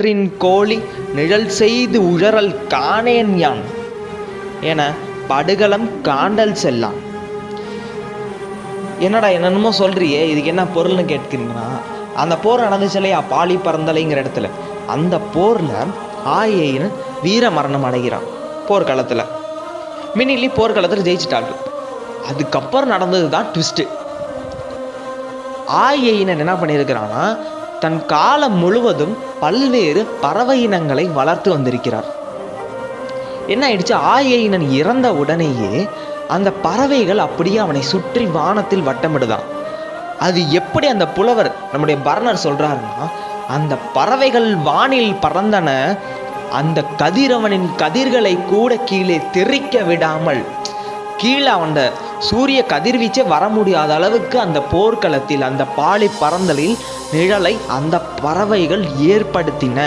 நிழற்றின் கோழி நிழல் செய்து உழறல் காணேன் யான் என படுகளம் காண்டல் செல்லாம் என்னடா என்னென்னமோ சொல்றியே இதுக்கு என்ன பொருள்னு கேட்கிறீங்கன்னா அந்த போர் நடந்துச்சு இல்லையா பாலி பறந்தலைங்கிற இடத்துல? அந்த போரில் ஆயைன்னு வீர மரணம் அடைகிறான் போர்க்களத்தில். மினிலி போர்க்களத்தில் ஜெயிச்சிட்டாங்க அதுக்கப்புறம் நடந்தது தான் ட்விஸ்ட்டு. ஆயைனன் என்ன பண்ணியிருக்கிறான்னா தன் காலம் முழுவதும் பல்வேறு பறவை இனங்களை வளர்த்து வந்திருக்கிறார். என்ன ஆயிடுச்சு? ஆயைனன் இறந்த உடனேயே அந்த பறவைகள் அப்படியே அவனை சுற்றி வானத்தில் வட்டமிடுதான். அது எப்படி அந்த புலவர் நம்முடைய பரணர் சொல்றாருன்னா அந்த பறவைகள் வானில் பறந்தன அந்த கதிரவனின் கதிர்களை கூட கீழே தெறிக்க விடாமல் கீழே அந்த சூரிய கதிர்வீச்சே வர முடியாத அளவுக்கு அந்த போர்க்களத்தில் அந்த பாலை பறந்தலில் நிழலை அந்த பறவைகள் ஏற்படுத்தின.